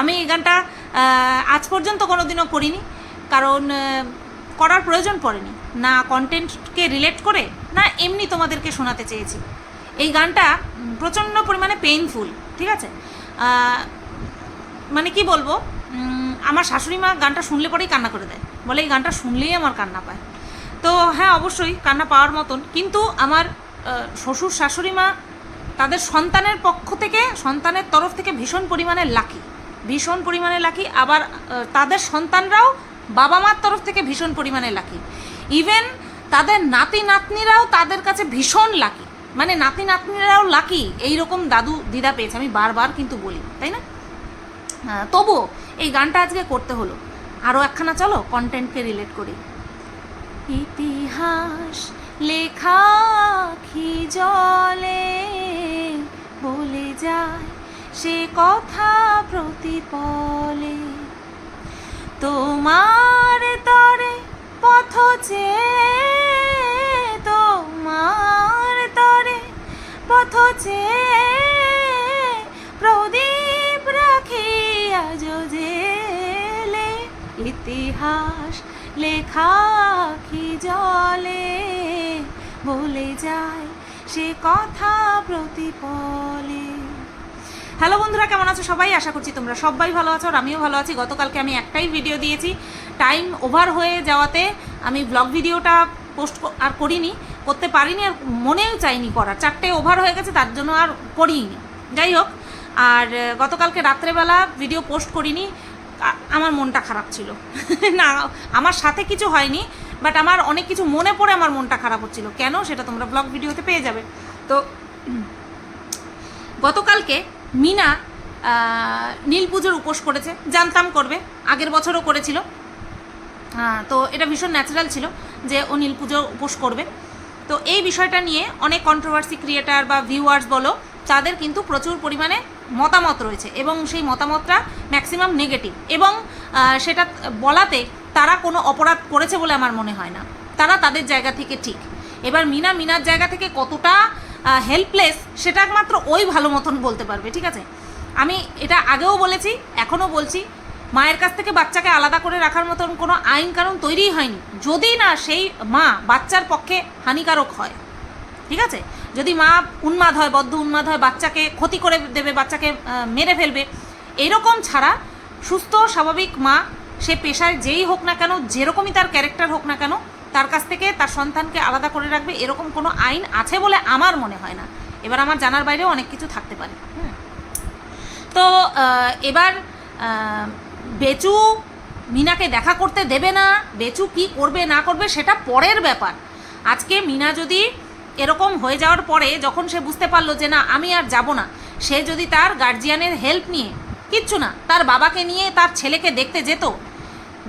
আমি এই গানটা আজ পর্যন্ত কোনোদিনও করিনি, কারণ করার প্রয়োজন পড়েনি। না কন্টেন্টকে রিলেট করে, না এমনি তোমাদেরকে শোনাতে চেয়েছি। এই গানটা প্রচণ্ড পরিমাণে পেইনফুল ঠিক আছে? মানে কি বলব? আমার শাশুড়ি মা গানটা শুনলে পরেই কান্না করে দেয়। বলে এই গানটা শুনলেই আমার কান্না পায়। তো হ্যাঁ অবশ্যই কান্না পাওয়ার মতন। কিন্তু আমার শ্বশুর শাশুড়ি মা তাদের সন্তানের পক্ষ থেকে, সন্তানের তরফ থেকে ভীষণ পরিমাণে লাকি ভীষণ পরিমাণে লাকি। আবার তাদের সন্তানরাও বাবা মার তরফ থেকে ভীষণ পরিমাণে লাকি। ইভেন তাদের নাতি নাতনিরাও তাদের কাছে ভীষণ লাকি। মানে নাতি নাতনিরাও লাকি। এইরকম দাদু, দিদা পেয়েছে। আমি বারবার কিন্তু বলি, তাই না? তবুও এই গানটা আজকে করতে হলো। আরও একখানা চলো কন্টেন্টকে রিলেট করি। ইতিহাস লেখা জলে বলে যায় সে কথা প্রতিপলে। তোমার তরে পথ চেয়ে তোমার তরে পথ চেয়ে প্রদীপ রাখি আজ জেলে ইতিহাস লেখা কি জলে। বলে যায় সে কথা প্রতিপলে। হ্যালো বন্ধুরা, কেমন আছো সবাই? আশা করছি তোমরা সবাই ভালো আছো আর আমিও ভালো আছি। গতকালকে আমি একটাই ভিডিও দিয়েছি। টাইম ওভার হয়ে যাওয়াতে আমি ব্লগ ভিডিওটা পোস্ট আর করিনি, করতে পারিনি আর মনেও চাইনি করার। চারটে ওভার হয়ে গেছে, তার জন্য আর করিনি। যাই হোক, আর গতকালকে রাত্রেবেলা ভিডিও পোস্ট করিনি আমার মনটা খারাপ ছিল। না, আমার সাথে কিছু হয়নি বাট আমার অনেক কিছু মনে পড়ে আমার মনটা খারাপ হচ্ছিল। কেন? সেটা তোমরা ব্লগ ভিডিওতে পেয়ে যাবে। তো, গতকালকে মিনা নীল পুজোর উপোস করেছে, জানতাম করবে, আগের বছরও করেছিল। তো এটা ভীষণ ন্যাচারাল ছিল যে ও নীল পুজো উপোস করবে। তো এই বিষয়টা নিয়ে অনেক কন্ট্রোভার্সি ক্রিয়েটার বা ভিউয়ার্স বলো, তাদের কিন্তু প্রচুর পরিমাণে মতামত রয়েছে এবং সেই মতামতটা ম্যাক্সিমাম নেগেটিভ এবং সেটা বলাতে তারা কোনো অপরাধ করেছে বলে আমার মনে হয় না। তারা তাদের জায়গা থেকে ঠিক। এবার মিনা, মিনার জায়গা থেকে কতটা হেল্পলেস সেটা একমাত্র ওই ভালো মতন বলতে পারবে, ঠিক আছে? আমি এটা আগেও বলেছি, এখনও বলছি, মায়ের কাছ থেকে বাচ্চাকে আলাদা করে রাখার মতন কোনো আইন কানুন তৈরিই হয়নি। যদি না সেই মা বাচ্চার পক্ষে হানিকারক হয়, ঠিক আছে? যদি মা উন্মাদ হয়, বদ্ধ উন্মাদ হয়, বাচ্চাকে ক্ষতি করে দেবে, বাচ্চাকে মেরে ফেলবে, এরকম ছাড়া সুস্থ, স্বাভাবিক মা সে পেশায় যেই হোক না কেন, যেরকমই তার ক্যারেক্টার হোক না কেন তার কাছ থেকে তার সন্তানকে আলাদা করে রাখবে, এরকম কোনো আইন আছে বলে আমার মনে হয় না। এবার আমার জানার বাইরেও অনেক কিছু থাকতে পারে। তো এবার বেচু মিনাকে দেখা করতে দেবে না, বেচু কি করবে, না করবে সেটা পরের ব্যাপার। আজকে মিনা যদি এরকম হয়ে যাওয়ার পরে যখন সে বুঝতে পারল যে না, আমি আর যাব না, সে যদি তার গার্জিয়ানের হেল্প নিয়ে, কিচ্ছু না, তার বাবাকে নিয়ে তার ছেলেকে দেখতে যেত,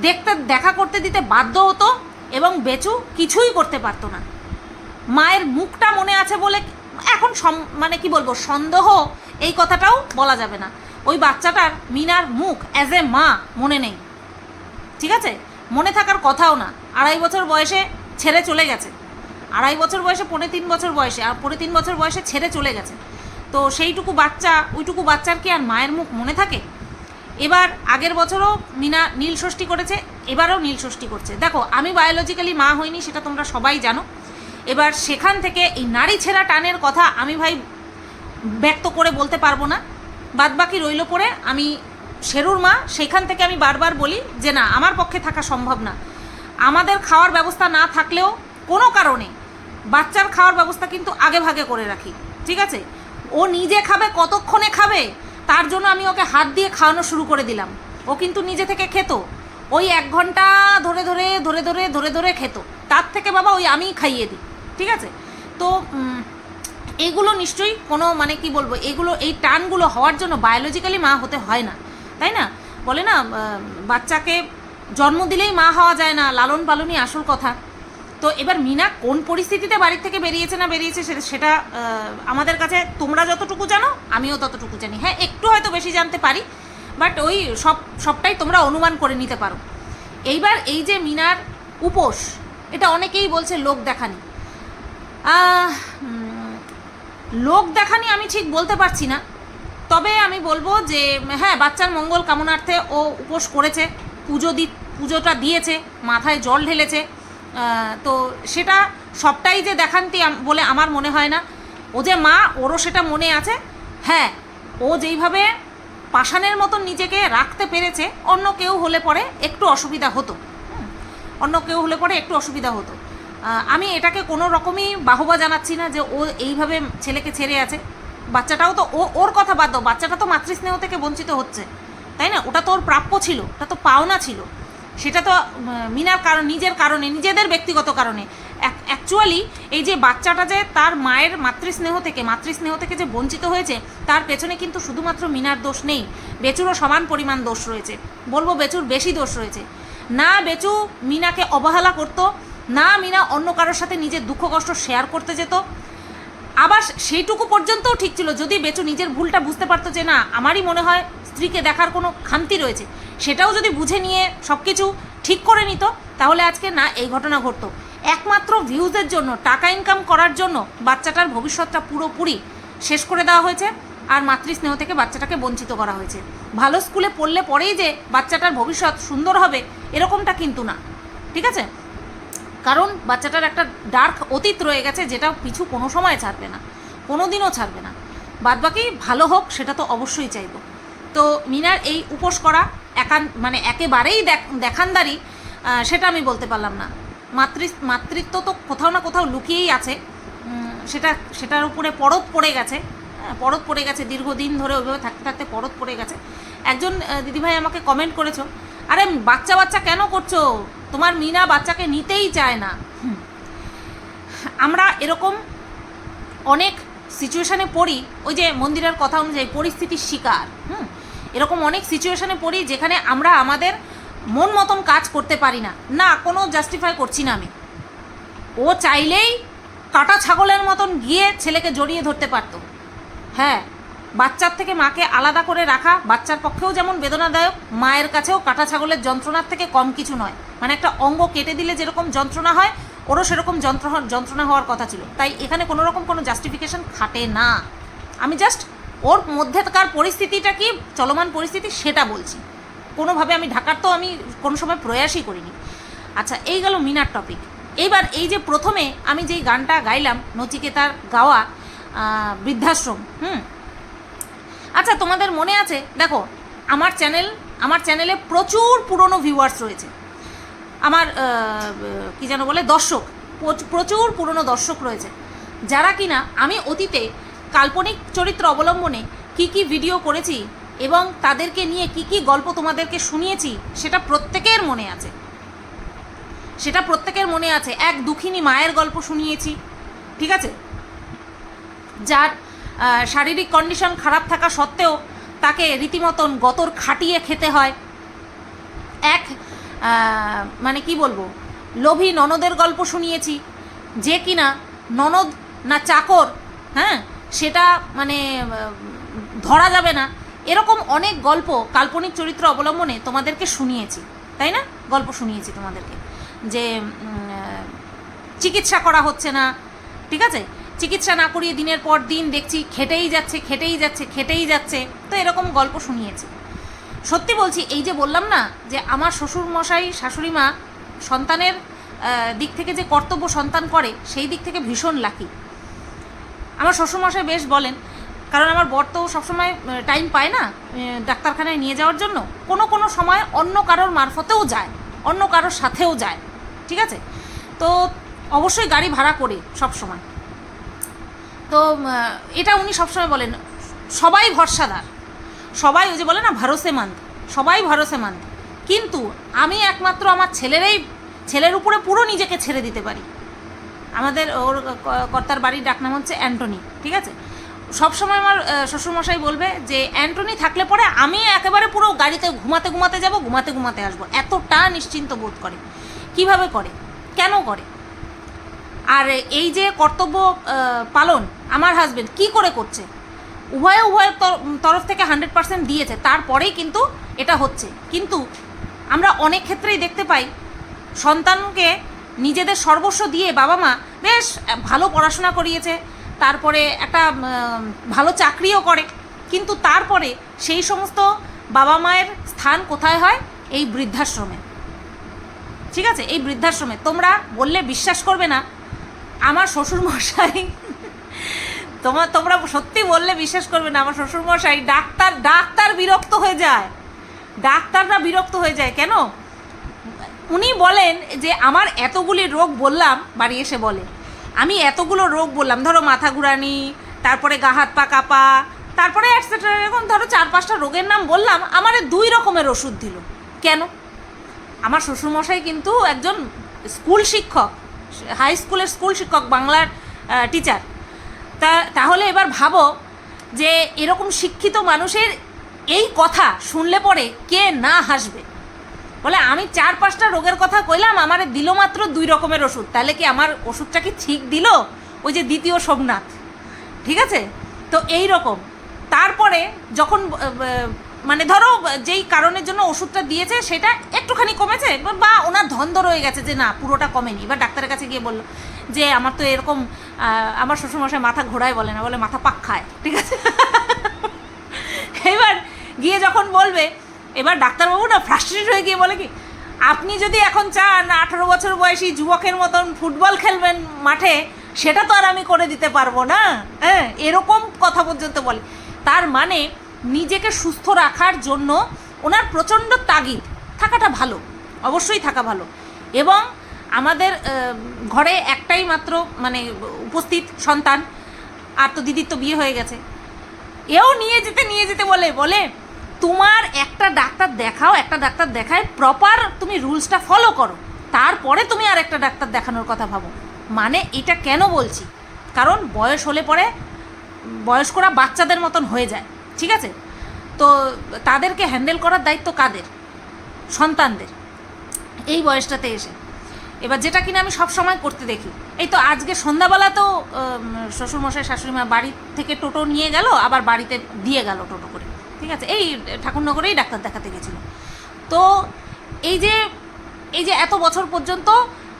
দেখতে, দেখা করতে দিতে বাধ্য হতো এবং বেচু কিছুই করতে পারতো না। মায়ের মুখটা মনে আছে বলে এখন মানে কি বলব, সন্দেহ এই কথাটাও বলা যাবে না। ওই বাচ্চাটার মিনার মুখ অ্যাজ এ মা মনে নেই। ঠিক আছে? মনে থাকার কথাও না। আড়াই বছর বয়সে ছেড়ে চলে গেছে। আড়াই বছর বয়সে, পৌনে তিন বছর বয়সে, আর পৌনে তিন বছর বয়সে ছেড়ে চলে গেছে। তো সেইটুকু বাচ্চা, ওইটুকু বাচ্চার কি আর মায়ের মুখ মনে থাকে? এবার আগের বছরও মিনা নীল ষষ্ঠী করেছে, এবারও নীল ষষ্ঠী করছে। দেখো, আমি বায়োলজিক্যালি মা হইনি, সেটা তোমরা সবাই জানো। এবার সেখান থেকে এই নারী ছেঁড়া টানের কথা আমি ভাই ব্যক্ত করে বলতে পারব না। বাদ বাকি রইল পড়ে আমি শেরুর মা, সেখান থেকে আমি বারবার বলি যে না, আমার পক্ষে থাকা সম্ভব না। আমাদের খাওয়ার ব্যবস্থা না থাকলেও কোনো কারণে বাচ্চার খাওয়ার ব্যবস্থা কিন্তু আগে ভাগে করে রাখি, ঠিক আছে? ও নিজে খাবে, কতক্ষণে খাবে? তার জন্য আমি ওকে হাত দিয়ে খাওয়ানো শুরু করে দিলাম। ও কিন্তু নিজে থেকে খেত। ওই এক ঘণ্টা ধরে ধরে ধরে ধরে ধরে ধরে খেত। তার থেকে বাবা ওই আমিই খাইয়ে দিই, ঠিক আছে? তো এগুলো নিশ্চয়ই কোনো মানে কি বলব, এগুলো, এই টানগুলো হওয়ার জন্য বায়োলজিক্যালি মা হতে হয় না, তাই না? বলে না বাচ্চাকে জন্ম দিলেই মা হওয়া যায় না লালন পালনই আসল কথা। তো এবার মিনা কোন পরিস্থিতিতে বাড়ির থেকে বেরিয়েছে না বেরিয়েছে সেটা সেটা আমাদের কাছে তোমরা যতটুকু জানো, আমিও ততটুকু জানি। হ্যাঁ একটু হয়তো বেশি জানতে পারি, বাট ওই সব, সবটাই তোমরা অনুমান করে নিতে পারো। এইবার এই যে মিনার উপোস, এটা অনেকেই বলছে লোক দেখানি। লোক দেখানি আমি ঠিক বলতে পারছি না। তবে আমি বলব যে হ্যাঁ বাচ্চার মঙ্গল কামনার্থে ও উপোস করেছে, পুজো দি, পুজোটা দিয়েছে, মাথায় জল ঢেলেছে। তো সেটা সবটাই যে দেখান্তি বলে আমার মনে হয় না। ও যে মা, ওরও সেটা মনে আছে। হ্যাঁ ও যেইভাবে পাষাণের মতন নিজেকে রাখতে পেরেছে, অন্য কেউ হলে পরে একটু অসুবিধা হতো। অন্য কেউ হলে পরে একটু অসুবিধা হতো। আমি এটাকে কোনো রকমই বাহবা জানাচ্ছি না যে ও এইভাবে ছেলেকে ছেড়ে আছে। বাচ্চাটাও তো ও ওর কথা বাদ দাও, বাচ্চাটা তো মাতৃস্নেহ থেকে বঞ্চিত হচ্ছে। তাই না? ওটা তো ওর প্রাপ্য ছিল, ওটা তো পাওনা ছিল। সেটা তো মিনার কারণ, নিজের কারণে, নিজেদের ব্যক্তিগত কারণে। অ্যাকচুয়ালি এই যে বাচ্চাটা যে তার মায়ের মাতৃস্নেহ থেকে মাতৃস্নেহ থেকে যে বঞ্চিত হয়েছে, তার পেছনে কিন্তু শুধুমাত্র মিনার দোষ নেই। বেচুরও সমান পরিমাণ দোষ রয়েছে। বলব বেচুর বেশি দোষ রয়েছে। না বেচু মিনাকে অবহেলা করতো, না মিনা অন্য কারোর সাথে নিজের দুঃখ কষ্ট শেয়ার করতে যেত। আবার সেইটুকু পর্যন্তও ঠিক ছিল, যদি বেচু নিজের ভুলটা বুঝতে পারতো যে না, আমারই মনে হয় স্ত্রীকে দেখার কোনো খামতি রয়েছে। সেটাও যদি বুঝে নিয়ে সব কিছু ঠিক করে নিত, তাহলে আজকে না এই ঘটনা ঘটতো। একমাত্র ভিউজের জন্য, টাকা ইনকাম করার জন্য বাচ্চাটার ভবিষ্যৎটা পুরোপুরি শেষ করে দেওয়া হয়েছে আর মাতৃস্নেহ থেকে বাচ্চাটাকে বঞ্চিত করা হয়েছে। ভালো স্কুলে পড়লে পরেই যে বাচ্চাটার ভবিষ্যৎ সুন্দর হবে, এরকমটা কিন্তু না। ঠিক আছে? কারণ বাচ্চাটার একটা ডার্ক অতীত রয়ে গেছে যেটা পিছু কোনো সময় ছাড়বে না কোনো দিনও ছাড়বে না। বাদবাকি ভালো হোক, সেটা তো অবশ্যই চাইব। তো মিনার এই উপোস করা একান মানে একেবারেই দেখ- দেখানদারি সেটা আমি বলতে পারলাম না। মাতৃ মাতৃত্ব তো কোথাও না কোথাও লুকিয়েই আছে। সেটা সেটার উপরে পরত পড়ে গেছে। হ্যাঁ, পরত পড়ে গেছে দীর্ঘদিন ধরে ওইভাবে থাকতে থাকতে পরত পড়ে গেছে। একজন দিদিভাই আমাকে কমেন্ট করেছ আরে বাচ্চা বাচ্চা কেন করছ? তোমার মিনা বাচ্চাকে নিতেই চায় না। আমরা এরকম অনেক সিচুয়েশানে পড়ি ওই যে মন্দিরের কথা অনুযায়ী পরিস্থিতির শিকার। হুম। এরকম অনেক সিচুয়েশানে পড়ি যেখানে আমরা আমাদের মন মতন কাজ করতে পারি না। না, কোনো জাস্টিফাই করছি না আমি। ও চাইলেই কাটা ছাগলের মতন গিয়ে ছেলেকে জড়িয়ে ধরতে পারতো। হ্যাঁ বাচ্চার থেকে মাকে আলাদা করে রাখা বাচ্চার পক্ষেও যেমন বেদনাদায়ক, মায়ের কাছেও কাটা ছাগলের যন্ত্রণার থেকে কম কিছু নয়। মানে একটা অঙ্গ কেটে দিলে যেরকম যন্ত্রণা হয়, ওরও সেরকম যন্ত্র যন্ত্রণা হওয়ার কথা ছিল। তাই এখানে কোনো রকম কোনো জাস্টিফিকেশন খাটে না। আমি জাস্ট ওর মধ্যেকার পরিস্থিতিটা কি, চলমান পরিস্থিতি সেটা বলছি। কোনোভাবে আমি ঢাকার তো আমি কোনো সময় প্রয়াসই করিনি। আচ্ছা এই গেল মিনার টপিক এইবার এই যে প্রথমে আমি যেই গানটা গাইলাম, নচিকেতার গাওয়া বৃদ্ধাশ্রম, হুম? আচ্ছা তোমাদের মনে আছে? দেখো, আমার চ্যানেল আমার চ্যানেলে প্রচুর পুরনো ভিউয়ার্স রয়েছে। আমার কি যেন বলে, দর্শক, প্রচ- প্রচুর পুরনো দর্শক রয়েছে। যারা কিনা আমি অতীতে কাল্পনিক চরিত্র অবলম্বনে কি কি ভিডিও করেছি এবং তাদেরকে নিয়ে কি কি গল্প তোমাদেরকে শুনিয়েছি, সেটা প্রত্যেকের মনে আছে। সেটা প্রত্যেকের মনে আছে। এক দুঃখিনী মায়ের গল্প শুনিয়েছি, ঠিক আছে? যার শারীরিক কন্ডিশন খারাপ থাকা সত্ত্বেও তাকে রীতিমতন গতর খাটিয়ে খেতে হয়। এক মানে কি বলব? লোভী ননদের গল্প শুনিয়েছি, যে কিনা ননদ না চাকর হ্যাঁ? সেটা মানে ধরা যাবে না। এরকম অনেক গল্প কাল্পনিক চরিত্র অবলম্বনে তোমাদেরকে শুনিয়েছি, তাই না? গল্প শুনিয়েছি তোমাদেরকে। যে চিকিৎসা করা হচ্ছে না, ঠিক আছে? চিকিৎসা না করিয়ে দিনের পর দিন দেখছি খেটেই যাচ্ছে খেটেই যাচ্ছে খেটেই যাচ্ছে। তো এরকম গল্প শুনিয়েছি। সত্যি বলছি, এই যে বললাম না যে আমার শ্বশুর মশাই শাশুড়ি মা সন্তানের দিক থেকে যে কর্তব্য সন্তান করে, সেই দিক থেকে ভীষণ লাকি আমার শ্বশুরমশাই বেশ বলেন, কারণ আমার বর তো সবসময় টাইম পায় না ডাক্তারখানায় নিয়ে যাওয়ার জন্য। কোনো কোনো সময় অন্য কারোর মারফতেও যায়, অন্য কারোর সাথেও যায়, ঠিক আছে? তো অবশ্যই গাড়ি ভাড়া করে সব সময় তো এটা উনি সবসময় বলেন, সবাই ভরসাদার। সবাই ওই যে বলে না ভরসেমান্ত সবাই ভরসেমান্ত কিন্তু আমি একমাত্র আমার ছেলেরই, ছেলের উপরে পুরো নিজেকে ছেড়ে দিতে পারি। আমাদের ওর কর্তার বাড়ির ডাকনাম হচ্ছে অ্যান্টনি, ঠিক আছে? সবসময় আমার শ্বশুরমশাই বলবে যে, অ্যান্টনি থাকলে পরে আমি একেবারে পুরো গাড়িতে ঘুমাতে ঘুমাতে যাব, ঘুমাতে ঘুমাতে আসব। এতটা নিশ্চিন্ত বোধ করে। কীভাবে করে? কেন করে? আর এই যে কর্তব্য পালন আমার হাজবেন্ড কি করে করছে? উভয়ে উভয়ের তর- তরফ থেকে হান্ড্রেড পার্সেন্ট দিয়েছে, তারপরেই কিন্তু এটা হচ্ছে। কিন্তু আমরা অনেক ক্ষেত্রেই দেখতে পাই, সন্তানকে নিজেদের সর্বস্ব দিয়ে বাবা মা বেশ ভালো পড়াশোনা করিয়েছে, তারপরে একটা ভালো চাকরিও করে, কিন্তু তারপরে সেই সমস্ত বাবা মায়ের স্থান কোথায় হয়? এই বৃদ্ধাশ্রমে। ঠিক আছে? এই বৃদ্ধাশ্রমে। তোমরা বললে বিশ্বাস করবে না। আমার শ্বশুর মশাই তোমার তোমরা সত্যি বললে বিশ্বাস করবে না। আমার শ্বশুর মশাই ডাক্তার ডাক্তার বিরক্ত হয়ে যায়। ডাক্তাররা বিরক্ত হয়ে যায়। কেন? উনি বলেন যে, আমার এতগুলি রোগ বললাম, বাড়ি এসে বলে, আমি এতগুলো রোগ বললাম, ধরো মাথা ঘুরানি, তারপরে গা হাত পা কাঁপা, তারপরে অ্যাটসেট্রা এরকম ধরো চার পাঁচটা রোগের নাম বললাম, আমার দুই রকমের ওষুধ দিল। কেন? আমার শ্বশুরমশাই কিন্তু একজন স্কুল শিক্ষক, হাই স্কুলের স্কুল শিক্ষক, বাংলার টিচার তা, তাহলে এবার ভাবো যে, এরকম শিক্ষিত মানুষের এই কথা শুনলে পরে কে না হাসবে? বলে, আমি চার পাঁচটা রোগের কথা কইলাম, আমারে দিল মাত্র দুই রকমের ওষুধ। তাহলে কি আমার ওষুধটা কি ঠিক দিল? ওই যে দ্বিতীয় সোমনাথ। ঠিক আছে? তো এই রকম। তারপরে যখন মানে ধরো, যেই কারণের জন্য ওষুধটা দিয়েছে, সেটা একটুখানি কমেছে বা- বা ওনার ধন্দ রয়ে গেছে যে না, পুরোটা কমেনি। এবার ডাক্তারের কাছে গিয়ে বলল যে, আমার তো এরকম আমার শ্বশুরমশাই মাথা ঘোরায় বলে না, বলে মাথা পাক খায়। ঠিক আছে? এবার গিয়ে যখন বলবে এবার ডাক্তারবাবু না ফ্রাস্ট্রেটেড হয়ে গিয়ে বলে কি, আপনি যদি এখন চান আঠারো বছর বয়সী যুবকের মতন ফুটবল খেলবেন মাঠে, সেটা তো আর আমি করে দিতে পারব না। হ্যাঁ এরকম কথা পর্যন্ত বলে। তার মানে নিজেকে সুস্থ রাখার জন্য ওনার প্রচণ্ড তাগিদ, থাকাটা ভালো, অবশ্যই থাকা ভালো। এবং আমাদের ঘরে একটাই মাত্র মানে উপস্থিত সন্তান, আর তো দিদির তো বিয়ে হয়ে গেছে। এও নিয়ে যেতে নিয়ে যেতে বলে বলে তোমার একটা ডাক্তার দেখাও, একটা ডাক্তার দেখায় প্রপার তুমি রুলসটা ফলো করো। তারপরে তুমি আর একটা ডাক্তার দেখানোর কথা ভাবো। মানে এটা কেন বলছি? কারণ বয়স হলে পরে বয়স্করা বাচ্চাদের মতন হয়ে যায়, ঠিক আছে? তো তাদেরকে হ্যান্ডেল করার দায়িত্ব কাদের? সন্তানদের। এই বয়সটাতে এসে। এবার যেটা কিনা আমি সব সময় করতে দেখি, এই তো আজকে সন্ধ্যাবেলা তো শ্বশুরমশাই, শাশুড়িমা বাড়ি থেকে টোটো নিয়ে গেল, আবার বাড়িতে দিয়ে গেল টোটো করে। ঠিক আছে? এই, ঠাকুরনগরেই ডাক্তার দেখাতে গেছিল। তো এই যে এই যে এত বছর পর্যন্ত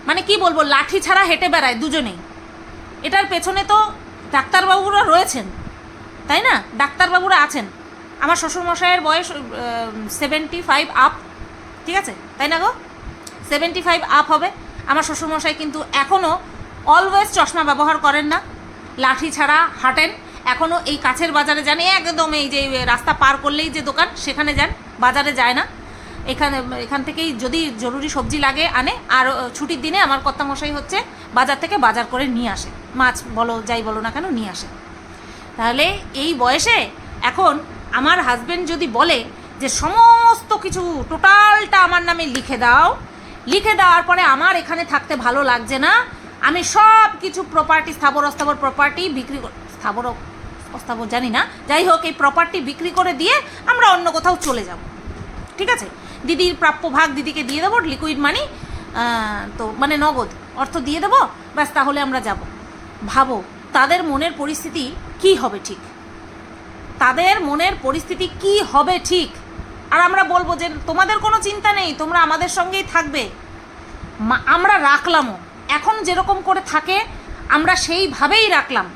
মানে কি বলব, লাঠি ছাড়া হেঁটে বেড়ায় দুজনেই। এটার পেছনে তো ডাক্তারবাবুরা রয়েছেন, তাই না? ডাক্তারবাবুরা আছেন। আমার শ্বশুরমশাইয়ের বয়স সেভেন্টি ফাইভ আপ ঠিক আছে? তাই না গো? সেভেন্টি ফাইভ আপ হবে। আমার শ্বশুরমশাই কিন্তু এখনও অলওয়েজ চশমা ব্যবহার করেন না। লাঠি ছাড়া হাঁটেন। এখনও এই কাছের বাজারে যান। একদম এই যে রাস্তা পার করলেই যে দোকান, সেখানে যান, বাজারে যায় না। এখানে, এখান থেকেই যদি জরুরি সবজি লাগে, আনে। আর ছুটির দিনে আমার কর্তামশাই হচ্ছে বাজার থেকে বাজার করে নিয়ে আসে। মাছ বলো, যাই বলো না কেন, নিয়ে আসে। তাহলে এই বয়সে এখন আমার হাজবেন্ড যদি বলে যে, সমস্ত কিছু টোটালটা আমার নামে লিখে দাও। লিখে দেওয়ার পরে আমার এখানে থাকতে ভালো লাগছে না। আমি সব কিছু প্রপার্টি স্থাবর অস্থাবর প্রপার্টি বিক্রি কর- স্থাবর ও অস্থাবর জানি না। যাই হোক, এই প্রপার্টি বিক্রি করে দিয়ে আমরা অন্য কোথাও চলে যাব। ঠিক আছে? দিদির প্রাপ্য ভাগ দিদিকে দিয়ে দেবো লিকুইড মানি তো মানে নগদ অর্থ দিয়ে দেবো, ব্যাস তাহলে আমরা যাব। ভাবো, তাদের মনের পরিস্থিতি কি হবে ঠিক? তাদের মনের পরিস্থিতি কি হবে ঠিক? আর আমরা বলব যে তোমাদের কোনো চিন্তা নেই, তোমরা আমাদের সঙ্গেই থাকবে। আমরা রাখলামও। এখন যেরকম করে থাকে, আমরা সেইভাবেই রাখলাম।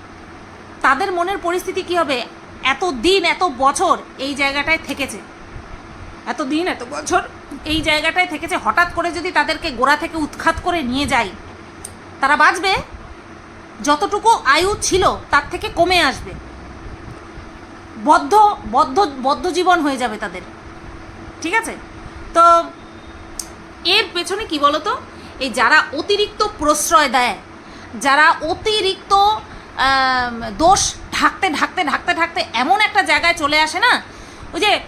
তাদের মনের পরিস্থিতি কি হবে? এত দিন, এত বছর এই জায়গাটায় থেকেছে। এত দিন, এত বছর এই জায়গাটায় থেকেছে, হঠাৎ করে যদি তাদেরকে গোড়া থেকে উৎখাত করে নিয়ে যাই তারা বাঁচবে? যতটুকু আয়ু ছিল, তার থেকে কমে আসবে। বদ্ধ বদ্ধ বদ্ধ জীবন হয়ে যাবে তাদের। ঠিক আছে? তো এর পেছনে কি বলতো? এই যারা অতিরিক্ত প্রশ্রয় দেয়, যারা অতিরিক্ত দোষ ঢাকতে ঢাকতে ঢাকতে ঢাকতে এমন একটা জায়গায় চলে আসে না? ওই যে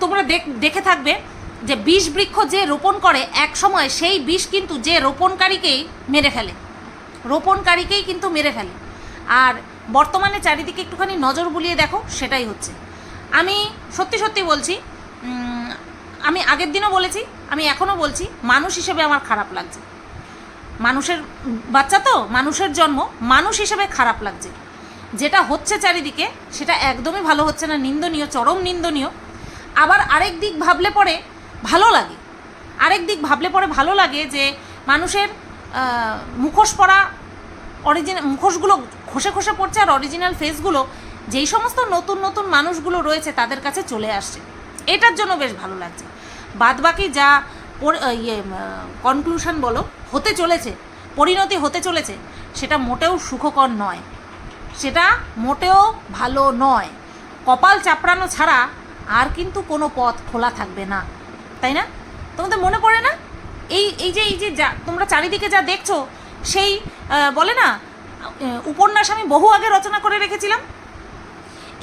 তোমরা দেখ- থাকবে যে বিষ বৃক্ষ যে রোপণ করে এক সময় সেই বিষ কিন্তু যে রোপণকারীকেই মেরে ফেলে। রোপণকারীকেই কিন্তু মেরে ফেলে। আর বর্তমানে চারিদিকে একটুখানি নজর বুলিয়ে দেখো, সেটাই হচ্ছে। আমি সত্যি সত্যি বলছি আমি আগের দিনও বলেছি, আমি এখনও বলছি, মানুষ হিসেবে আমার খারাপ লাগছে। মানুষের, বাচ্চা তো, মানুষের জন্ম, মানুষ হিসেবে খারাপ লাগছে। যেটা হচ্ছে চারিদিকে, সেটা একদমই ভালো হচ্ছে না, নিন্দনীয়, চরম নিন্দনীয়। আবার আরেক দিক ভাবলে পরে ভালো লাগে। আরেক দিক ভাবলে পরে ভালো লাগে যে মানুষের মুখোশ পরা অরিজিনাল মুখোশগুলো খসে খসে পড়ছে আর অরিজিনাল ফেসগুলো যেই সমস্ত নতুন নতুন মানুষগুলো রয়েছে তাদের কাছে চলে আসছে। এটার জন্য বেশ ভালো লাগছে। বাদবাকি যা ইয়ে কনক্লুশন বলো, হতে চলেছে, পরিণতি হতে চলেছে, সেটা মোটেও সুখকর নয়। সেটা মোটেও ভালো নয়। কপাল চাপড়ানো ছাড়া আর কিন্তু কোনো পথ খোলা থাকবে না। তাই না? তোমাদের মনে পড়ে না? এই এই যে এই যে যা, তোমরা চারিদিকে যা দেখছ, সেই বলে না উপন্যাস আমি বহু আগে রচনা করে রেখেছিলাম।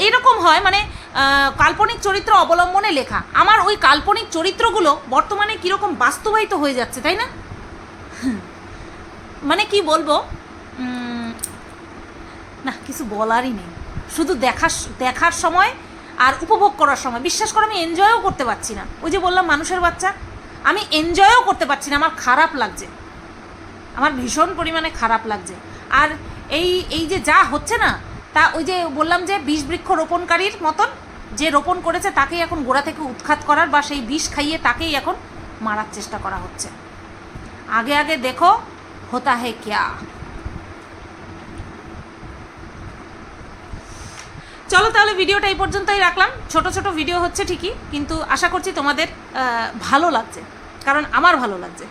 এইরকম হয় মানে কাল্পনিক চরিত্র অবলম্বনে লেখা। আমার ওই কাল্পনিক চরিত্রগুলো বর্তমানে কীরকম বাস্তবায়িত হয়ে যাচ্ছে, তাই না? মানে কি বলব? না, কিছু বলারই নেই। শুধু দেখার দেখার সময় আর উপভোগ করার সময়। বিশ্বাস করো, আমি এনজয়ও করতে পারছি না। ওই যে বললাম, মানুষের বাচ্চা। আমি এনজয়ও করতে পারছি না। আমার খারাপ লাগছে। আমার ভীষণ পরিমাণে খারাপ লাগছে। আর এই এই যে যা হচ্ছে না তা ওই যে বললাম যে বিষ বৃক্ষ রোপণকারীর মতন যে রোপণ করেছে, তাকেই এখন গোড়া থেকে উৎখাত করার বা সেই বিষ খাইয়ে তাকেই এখন মারার চেষ্টা করা হচ্ছে। আগে আগে দেখো হোতা হে ক্যা। চলো তাহলে ভিডিওটা এই পর্যন্তই রাখলাম। ছোট ছোট ভিডিও হচ্ছে ঠিকই, কিন্তু আশা করছি তোমাদের ভালো লাগছে। কারণ আমার ভালো লাগছে।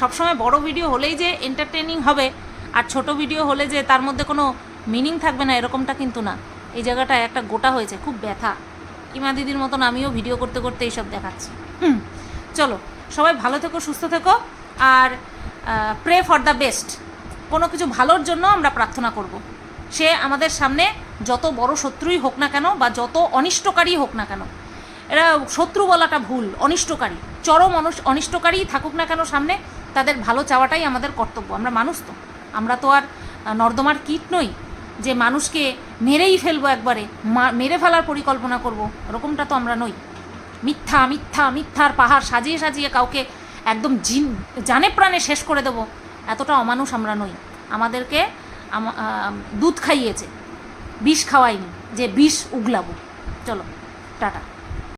সবসময় বড় ভিডিও হলেই যে এন্টারটেনিং হবে, আর ছোট ভিডিও হলে যে তার মধ্যে কোনো মিনিং থাকবে না, এরকমটা কিন্তু না। এই জায়গাটায় একটা গোটা হয়েছে, খুব ব্যথা। ইমা দিদির মতন আমিও ভিডিও করতে করতে এইসব দেখাচ্ছি। হুম, চলো, সবাই ভালো থেকো, সুস্থ থেকো, আর প্রে ফর দ্য বেস্ট কোনো কিছু ভালোর জন্য আমরা প্রার্থনা করব। সে আমাদের সামনে যত বড় শত্রুই হোক না কেন বা যত অনিষ্টকারী হোক না কেন, এরা শত্রু বলাটা ভুল, অনিষ্টকারী। চরম অনিষ্টকারী থাকুক না কেন সামনে, তাদের ভালো চাওয়াটাই আমাদের কর্তব্য। আমরা মানুষ তো, আমরা তো আর নর্দমার কীট নই। যে মানুষকে মেরেই ফেলব একবারে মেরে ফেলার পরিকল্পনা করব, ওরকমটা তো আমরা নই। মিথ্যা মিথ্যা, মিথ্যার পাহাড় সাজিয়ে সাজিয়ে কাউকে একদম জিন, জানে প্রাণে শেষ করে দেব, এতটা অমানুষ আমরা নই। আমাদেরকে দুধ খাইয়েছে, বিষ খাওয়াইনি, যে বিষ উগলাবো। চলো, টাটা।